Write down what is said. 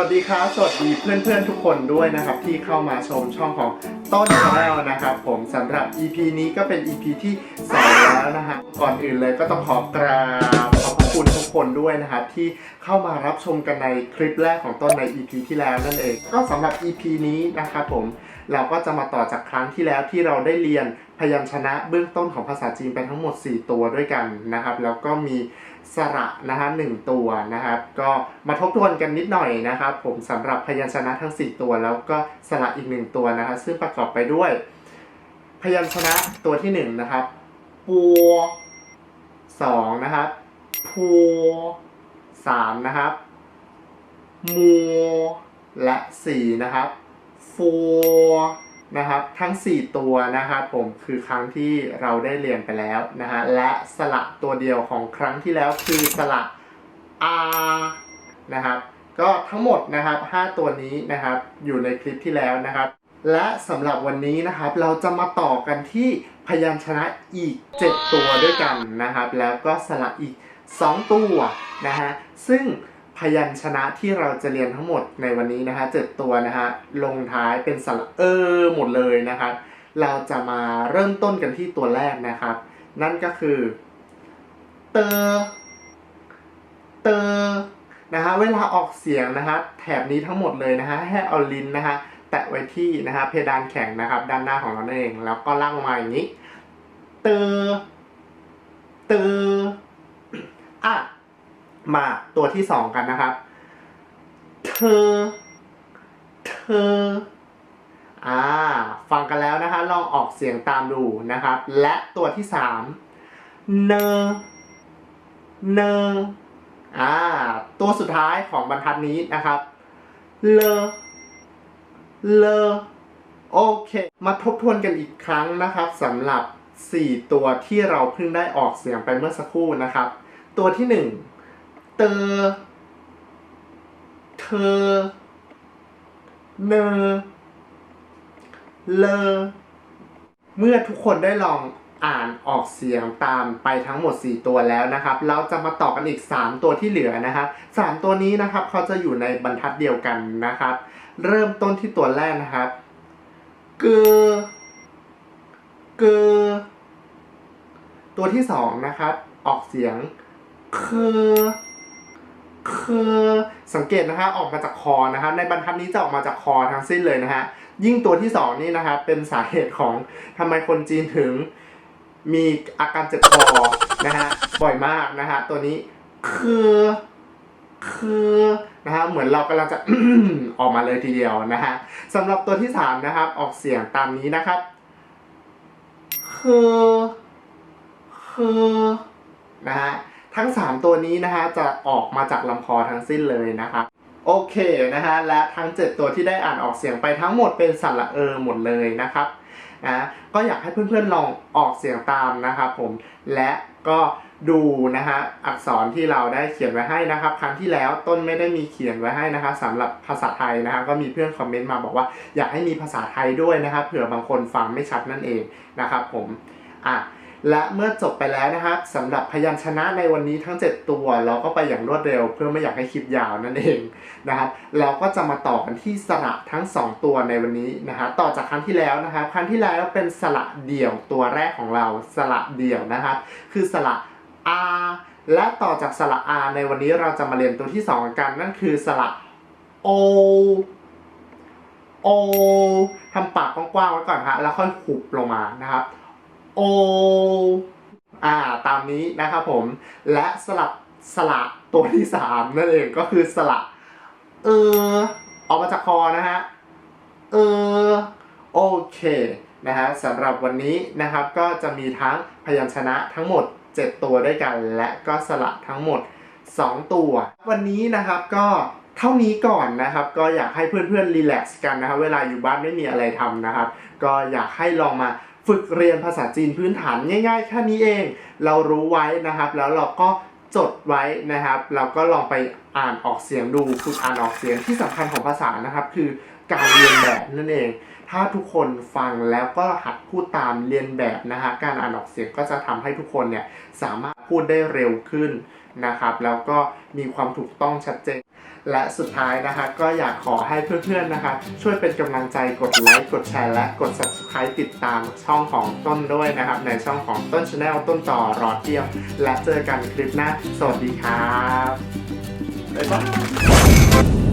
วัสดีครับ สวัสดีเพื่อนๆทุกคนด้วยนะครับ ที่เข้ามาชมช่องของต้นชาแนลนะครับ ผมสำหรับ EP นี้ก็เป็น EP ที่สองแล้วนะฮะก่อนอื่นเลยก็ต้องขอกราบ คุณทุกคนด้วยนะครับที่เข้ามารับชมกันในคลิปแรกของต้นใน EP ที่แล้วนั่นเอง ก็สำหรับ EP นี้นะครับผมเราก็จะมาต่อจากครั้งที่แล้วที่เราได้เรียนพยัญชนะเบื้องต้นของภาษาจีนไปทั้งหมด 4 ตัวด้วยกันนะครับแล้วก็มีสระนะฮะหตัวนะครับก็มาทบทวนกันนิดหน่อยนะครับ ผมสำหรับพยัญชนะทั้ง 4 ตัว แล้วก็สระอีกหนึ่งตัวนะครับซึ่งประกอบไปด้วย พยัญชนะตัวที่หนึ่งนะครับปัวสองนะครับ พัวสามนะครับมัวและสี่นะครับฟัวนะครับทั้ง 4 ตัวนะครับผมคือครั้งที่เราได้เรียนไปแล้วนะฮะและสระตัวเดียวของครั้งที่แล้วคือสระอานะครับก็ทั้งหมดนะครับ5ตัวนี้นะครับอยู่ในคลิปที่แล้วนะครับ และสำหรับวันนี้นะครับเราจะมาต่อกันที่พยัญชนะอีก 7 ตัวด้วยกันนะครับ แล้วก็สระอีก 2 ตัวนะฮะซึ่งพยัญชนะที่เราจะเรียนทั้งหมดในวันนี้นะฮะเจ็ดตัวนะฮะลงท้ายเป็นสระเออหมดเลยนะครับเราจะมาเริ่มต้นกันที่ตัวแรกนะครับ นั่นก็คือเตอเตอนะฮะเวลาออกเสียงนะฮะแถบนี้ทั้งหมดเลยนะฮะให้เอาลิ้นนะฮะแตะไว้ที่นะฮะเพดานแข็งนะครับ ด้านหน้าของเราเอง แล้วก็ล่างมาอย่างนี้เตอเตอ อะมาตัวที่สองกันนะครับ เธอ เธอ อ่า ฟังกันแล้วนะคะ ลองออกเสียงตามดูนะครับ และตัวที่สามเนอ เนอ่า ตัวสุดท้ายของบรรทัดนี้นะครับ เลเลโอเค มาทบทวนกันอีกครั้งนะครับสำหรับ 4 ตัวที่เราเพิ่งได้ออกเสียงไปเมื่อสักครู่นะครับ ตัวที่1เตอเธอ เนอเลอเมื่อทุกคนได้ลองอ่านออกเสียงตามไปทั้งหมด 4 ตัวแล้วนะครับ เราจะมาต่อกันอีก 3 ตัวที่เหลือนะครับ3ตัวนี้นะครับเขาจะอยู่ในบรรทัดเดียวกันนะครับ เริ่มต้นที่ตัวแรกนะครับเกอเกอตัวที่สองนะครับ ออกเสียง คือเคอสังเกตนะฮะออกมาจากคอนะครับในบรรทัดนี้จะออกมาจากคอทั้งสิ้นเลยนะฮะยิ่งตัวที่สองนี่นะครับเป็นสาเหตุของทำไมคนจีนถึงมีอาการเจ็บคอนะฮะบ่อยมากนะฮะตัวนี้คือคือนะฮะเหมือนเรากำลังจะออกมาเลยทีเดียวนะฮะสำหรับตัวที่สามนะครับออกเสียงตามนี้นะครับคือคือนะฮะ ทั้งสามตัวนี้นะฮะจะออกมาจากลำคอทั้งสิ้นเลยนะครับโอเคนะฮะและทั้ง 7 ตัวที่ได้อ่านออกเสียงไปทั้งหมดเป็นสระเออหมดเลยนะครับนะก็อยากให้เพื่อนๆลองออกเสียงตามนะครับผมและก็ดูนะฮะอักษรที่เราได้เขียนไว้ให้นะครับ ครั้งที่แล้วต้นไม่ได้มีเขียนไว้ให้นะครับสำหรับภาษาไทยนะครับก็มีเพื่อนคอมเมนต์มาบอกว่า อยากให้มีภาษาไทยด้วยนะครับเผื่อบางคนฟังไม่ชัดนั่นเองนะครับผมอะ และเมื่อจบไปแล้วนะครับสำหรับพยัญชนะในวันนี้ทั้ง 7 ตัว เราก็ไปอย่างรวดเร็ว เพื่อไม่อยากให้คลิปยาวนั่นเองนะครับเราก็จะมาต่อกันที่สระทั้ง 2 ตัวในวันนี้นะฮะต่อจากครั้งที่แล้วนะครับครั้งที่แล้วเป็นสระเดี่ยวตัวแรกของเราสระเดี่ยวนะครับคือสระ R และต่อจากสระ R ในวันนี้เราจะมาเรียนตัวที่ 2 กันนั่นคือสระ O O ทำปากกว้างๆไว้ก่อนฮะแล้วค่อยหุบลงมานะครับ โออ่าตามนี้นะครับผม และสลับสระตัวที่สามนั่นเองก็คือสระเออออกมาจากคอนะฮะเออโอเคนะฮะสำหรับวันนี้นะครับก็จะมีทั้งพยัญชนะทั้งหมด 7 ตัวด้วยกัน และก็สระทั้งหมด 2 ตัว วันนี้นะครับก็เท่านี้ก่อนนะครับ ก็อยากให้เพื่อนๆรีแลกซ์กันนะครับ เวลาอยู่บ้านไม่มีอะไรทำนะครับ ก็อยากให้ลองมา ฝึกเรียนภาษาจีนพื้นฐานง่ายๆแค่นี้เอง เรารู้ไว้นะครับ แล้วเราก็จดไว้นะครับ เราก็ลองไปอ่านออกเสียงดูฝึกอ่านออกเสียงที่สำคัญของภาษานะครับ คือการเรียนแบบนั่นเอง ถ้าทุกคนฟังแล้วก็หัดพูดตามเรียนแบบนะฮะการอ่านออกเสียงก็จะทำให้ทุกคนเนี่ยสามารถพูดได้เร็วขึ้นนะครับ แล้วก็มีความถูกต้องชัดเจน และสุดท้ายนะคะ ก็อยากขอให้เพื่อนๆนะคะ ช่วยเป็นกำลังใจกดไลค์กดแชร์และกด subscribe ติดตามช่องของต้นด้วยนะครับ ในช่องของต้นชาแนลต้นต่อรอเที่ยว และเจอกันคลิปหน้า สวัสดีครับบ๊ายบาย